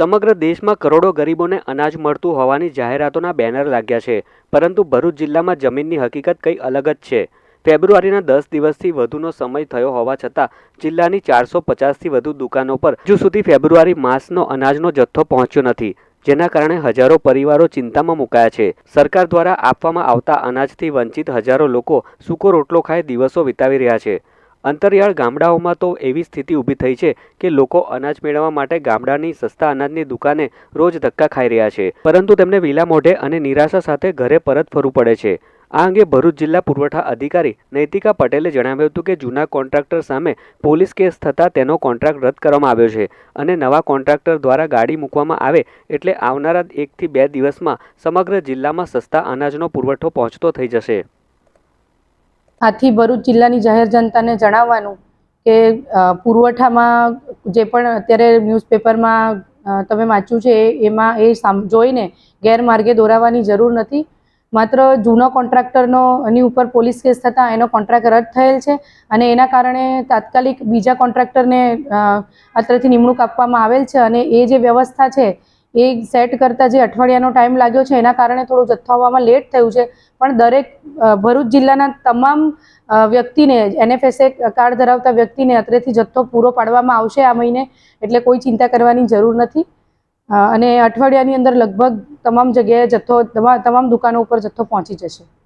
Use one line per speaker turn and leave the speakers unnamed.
સમગ્ર દેશમાં કરોડો ગરીબોને અનાજ મળતું હોવાની જાહેરાતોના બેનર લાગ્યા છે, પરંતુ ભરૂચ જિલ્લામાં જમીનની હકીકત કંઈ અલગ જ છે. ફેબ્રુઆરીના દસ દિવસથી વધુનો સમય થયો હોવા છતાં જિલ્લાની ચારસો પચાસથી વધુ દુકાનો પર હજુ સુધી ફેબ્રુઆરી માસનો અનાજનો જથ્થો પહોંચ્યો નથી, જેના કારણે હજારો પરિવારો ચિંતામાં મુકાયા છે. સરકાર દ્વારા આપવામાં આવતા અનાજથી વંચિત હજારો લોકો સૂકો રોટલો ખાઈ દિવસો વિતાવી રહ્યા છે. અંતરિયાળ ગામડાઓમાં તો એવી સ્થિતિ ઊભી થઈ છે કે લોકો અનાજ મેળવવા માટે ગામડાની સસ્તા અનાજની દુકાને રોજ ધક્કા ખાઈ રહ્યા છે. પરંતુ તેમને વિલા મોઢે અને નિરાશા સાથે ઘરે પરત ફરવું પડે છે. આ અંગે ભરૂચ જિલ્લા પુરવઠા અધિકારી નૈતિકા પટેલે જણાવ્યું હતું કે જૂના કોન્ટ્રાક્ટર સામે પોલીસ કેસ થતાં તેનો કોન્ટ્રાક્ટ રદ કરવામાં આવ્યો છે અને નવા કોન્ટ્રાક્ટર દ્વારા ગાડી મૂકવામાં આવે એટલે આવનારા એકથી બે દિવસમાં સમગ્ર જિલ્લામાં સસ્તા અનાજનો પુરવઠો પહોંચતો થઈ જશે.
આથી ભરૂચ જિલ્લાની જાહેર જનતાને જણાવવાનું કે પુરવઠામાં જે પણ અત્યારે ન્યૂઝપેપરમાં તમે વાંચ્યું છે એમાં એ જોઈને ગેરમાર્ગે દોરાવાની જરૂર નથી. માત્ર જૂનો કોન્ટ્રાક્ટરનો, એની ઉપર પોલીસ કેસ થતાં એનો કોન્ટ્રાક્ટ રદ થયેલ છે અને એના કારણે તાત્કાલિક બીજા કોન્ટ્રાક્ટરને અત્રેથી નિમણૂક આપવામાં આવેલ છે અને એ જે વ્યવસ્થા છે એ સેટ કરતાં જે અઠવાડિયાનો ટાઈમ લાગ્યો છે, એના કારણે થોડું જથ્થો આવવામાં લેટ થયું છે. પણ દરેક ભરૂચ જિલ્લાના તમામ વ્યક્તિને એનએફએસએ કાર્ડ ધરાવતા વ્યક્તિને અત્રેથી જથ્થો પૂરો પાડવામાં આવશે આ મહિને, એટલે કોઈ ચિંતા કરવાની જરૂર નથી. અને અઠવાડિયાની અંદર લગભગ તમામ જગ્યાએ જથ્થો તમા- તમામ દુકાનો ઉપર જથ્થો પહોંચી જશે.